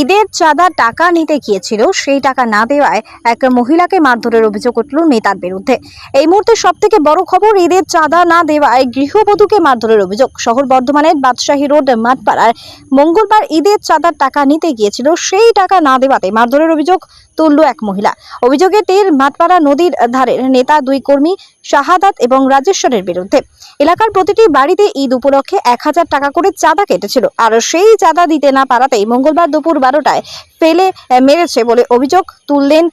ঈদের চাঁদা টাকা নিতে গিয়েছিল, সেই টাকা না দেওয়ায় এক মহিলাকে মারধরের অভিযোগ উঠল নেতার বিরুদ্ধে। এই মুহূর্তে সব থেকে বড় খবর, ঈদের চাঁদা না দেওয়ায় গৃহবধূকে মারধরের অভিযোগ। শহর বর্ধমানের বাদশাহী রোড মাঠপাড়ার মঙ্গলবার ঈদের চাঁদার টাকা নিতে গিয়েছিল, সেই টাকা না দেওয়াতে মারধরের অভিযোগ তুলল এক মহিলা। অভিযোগে তীর মাঠপাড়া নদীর ধারের নেতা দুই কর্মী শাহাদাত এবং রাজেশ্বরের বিরুদ্ধে। এলাকার প্রতিটি বাড়িতে ঈদ উপলক্ষে এক হাজার টাকা করে চাঁদা কেটেছিল। আর সেই চাঁদা দিতে না পারাতেই মঙ্গলবার দুপুর বারোটায় ফেলে আহ, মেরেছে বলে অভিযোগ তুললেন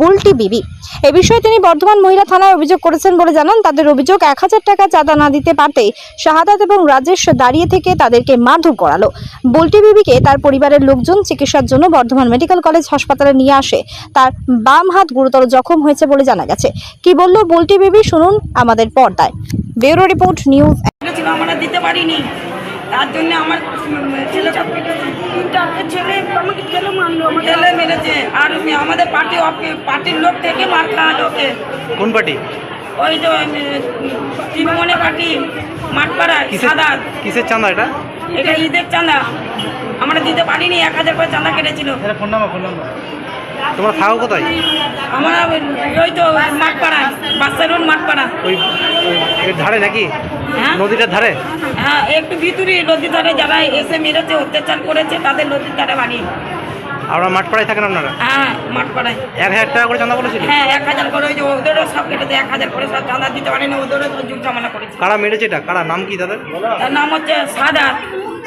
বুলটি বিবি। এ বিষয়ে তিনি বর্ধমান মহিলা থানায় অভিযোগ করেছেন বলে জানান। তাদের অভিযোগ এক হাজার টাকা চাঁদা না দিতে পারতেই শাহাদাত এবং রাজেশ দাঁড়িয়ে থেকে তাদেরকে মারধর করালো। বুলটি বিবিকে তার পরিবারের লোকজন চিকিৎসার জন্য বর্ধমান মেডিকেল কলেজ হাসপাতালে নিয়ে আসে। তার বাম হাত গুরুতর জখম হয়েছে বলে জানা গেছে। কি বলল বুলটি বিবি? শুনুন আমাদের পর্দায়। ব্যুরো রিপোর্ট নিউজ দিতে পারিনি। তার জন্য আমার ছেলে চারটে ছেলে আমাকে ছেলে মারলো আমাকে ছেলে মেরেছে। আর আমাদের পার্টি পার্টির লোক থেকে মার খাওয়ালো ওকে। কোন পার্টি? ওই যে তৃণমূলে পার্টি মাঠপাড়ায় কিসের সাদা। কিসের চাঁদা এটা? এটা ঈদের চাঁদা। আমরা দিতে পারিনি এক হাজার করে চাঁদা কেটেছিল। Phone number phone number. তোমরা থাকো কোথায়? আমরা ওই- তো মাঠপাড়ায় বাচ্চা রোড মাঠপাড়া। ওই ধারে নাকি? হ্যাঁ? নদীটার ধারে? হ্যাঁ একটু ভিতরে নদীর ধারে যারা এসে মেরেছে অত্যাচার করেছে তাদের নদীর ধারে বাড়ি। আপনারা মাঠ পাড়ায় থাকেন আপনারা? হ্যাঁ মাঠপাড়ায়। এক হাজার টাকা করে চাঁদা হ্যাঁ এক হাজার করে ওই যে ওদেরও সব কেটেছে এক হাজার করে সব চাঁদা দিতে পারেনি ওদেরও যুগ ঝামেলা করেছে। কারা মেরেছে এটা? কারা? নাম কি তাদের? তার নাম হচ্ছে সাদাত।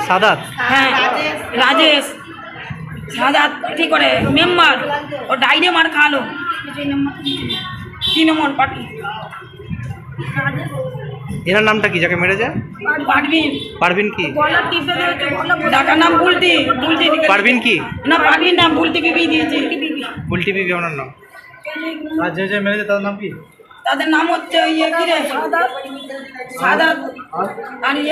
সাদাত? হ্যাঁ রাজেশ। সাদাত কি করে? মেম্বার। ও ডাইরে মার খালো তৃণমূল পার্টি। এনার নামটা কি যাকে মেরেছে? পারবি পারভিন কি? ডাকার নাম বুলটি বুলটি পারভিন কি? না পারবিন নাম বুলটি বিবি? দিয়েছে উল্টি বিবি আপনার নাম। আর যে যে মেরেছে তার নাম কি? তাদের নাম হচ্ছে ইয়ে কি রে? সাদাত। আর ইয়ে